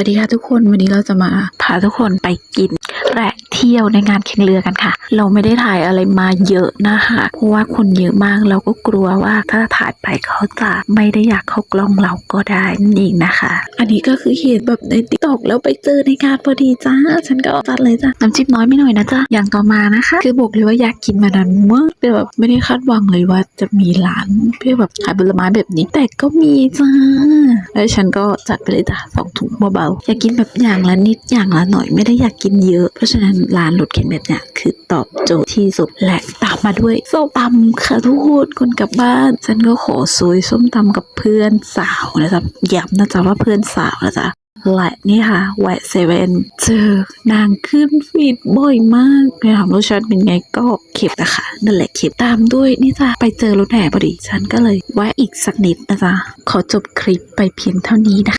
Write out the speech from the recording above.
สวัสดีค่ะทุกคนวันนี้เราจะมาาทุกคนไปกินและเที่ยวในงานแข่งเรือกันค่ะ เราไม่ได้ถ่ายอะไรมาเยอะนะคะเพราะว่าคนเยอะมากเราก็กลัวว่าถ้าถ่ายไปเขาจะไม่ได้อยากเข้ากล้องเราก็ได้นั่นเองนะคะ อันนี้ก็คือเห็นแบบในติ๊กตอกแล้วไปเจอในงานพอดีจ้า ฉันก็จัดเลยจ้ะน้ำจิ้มน้อยไม่หน่อยนะจ๊ะอย่างต่อมานะคะ คือบอกเลยว่าอยากกินมานานมากแต่แบบไม่ได้คาดหวังเลยว่าจะมีร้านเพื่อแบบขายผลไม้แบบนี้ แต่ก็มีจ้าแล้วฉันก็จัดไปเลยจ้ะสองถุงเบาๆอยากกินแบบอย่างละนิดอย่างละหน่อยไม่ได้อยากกินเยอะ เพราะฉะนั้นร้านรถเข็นแบบเนี้ยคือตอบโจทย์ที่สุดและตามมาด้วยส้มตำค่ะทุกคนคนกลับบ้าน ฉันก็ขอซวยส้มตำกับเพื่อนสาวนะจ๊ะย้ำนะจ๊ะว่าเพื่อนสาวนะจ๊ะและนี่ค่ะแวะเซเว่นเจอนางขึ้นฟีดบ่อยมากไปถามรสชาติเป็นไงก็เข็บนะคะนั่นแหละเข็บตามด้วยนี่จ้ะไปเจอรถแห่พอดี ฉันก็เลยแวะอีกสักนิดนะจ๊ะขอจบคลิปไปเพียงเท่านี้นะคะ